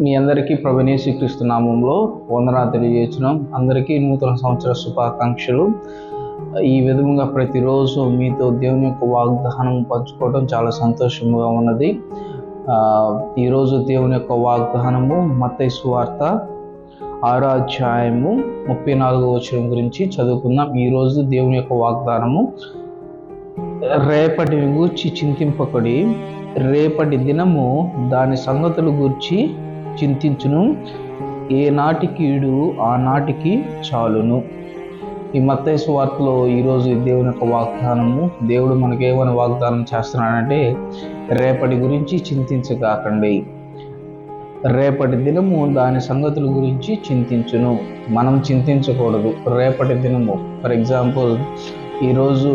మీ అందరికీ ప్రభునే నామంలో వందనా తెలియజేస్తున్నాం. అందరికీ నూతన సంవత్సర శుభాకాంక్షలు. ఈ విధంగా ప్రతిరోజు మీతో దేవుని యొక్క వాగ్దానం పంచుకోవడం చాలా సంతోషంగా ఉన్నది. ఈరోజు దేవుని యొక్క వాగ్దానము మత్తై సువార్త ఆరో అధ్యాయము ముప్పై నాలుగో వచనం గురించి చదువుకుందాం. ఈరోజు దేవుని యొక్క వాగ్దానము రేపటి గూర్చి చింతింపకడి రేపటి దినము దాని సంగతులు గూర్చి చింతించును. ఏ నాటికి ఈడు చాలును. ఈ మత్తైసు వార్తలో ఈరోజు ఈ దేవుని యొక్క వాగ్దానము దేవుడు మనకేమని వాగ్దానం చేస్తున్నాడంటే రేపటి గురించి చింతించకాకండి రేపటి దినము దాని సంగతుల గురించి చింతించును. మనం చింతించకూడదు. రేపటి దినము ఫర్ ఎగ్జాంపుల్ ఈరోజు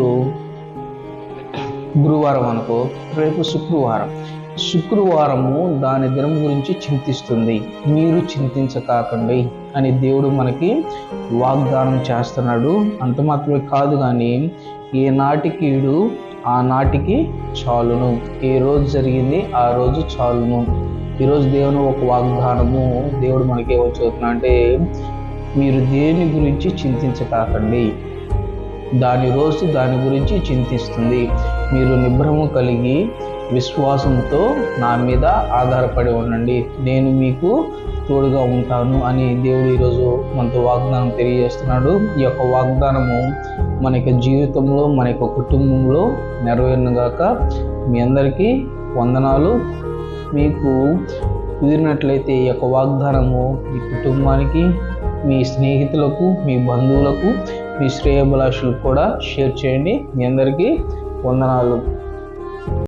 గురువారం అనుకో రేపు శుక్రవారం. శుక్రవారము దాని దినం గురించి చింతిస్తుంది. మీరు చింతించకాకండి అని దేవుడు మనకి వాగ్దానం చేస్తున్నాడు. అంత మాత్రమే కాదు కానీ ఏ నాటికీడు ఆ నాటికి చాలును. ఏ రోజు జరిగింది ఆ రోజు చాలును. ఈరోజు దేవుని ఒక వాగ్దానము దేవుడు మనకి ఏమో అంటే మీరు దేని గురించి చింతించకాకండి? దాని రోజు దాని గురించి చింతిస్తుంది. మీరు నిభ్రము కలిగి విశ్వాసంతో నా మీద ఆధారపడి ఉండండి. నేను మీకు తోడుగా ఉంటాను అని దేవుడు ఈరోజు మనతో వాగ్దానం తెలియజేస్తున్నాడు. ఈ యొక్క వాగ్దానము మన యొక్క జీవితంలో మన యొక్క కుటుంబంలో నెరవేరునుగాక. మీ అందరికీ వందనాలు. మీకు కుదిరినట్లయితే ఈ యొక్క వాగ్దానము మీ కుటుంబానికి మీ స్నేహితులకు మీ బంధువులకు మీ శ్రేయభిలాషులకు కూడా షేర్ చేయండి. మీ అందరికీ వందనాలు.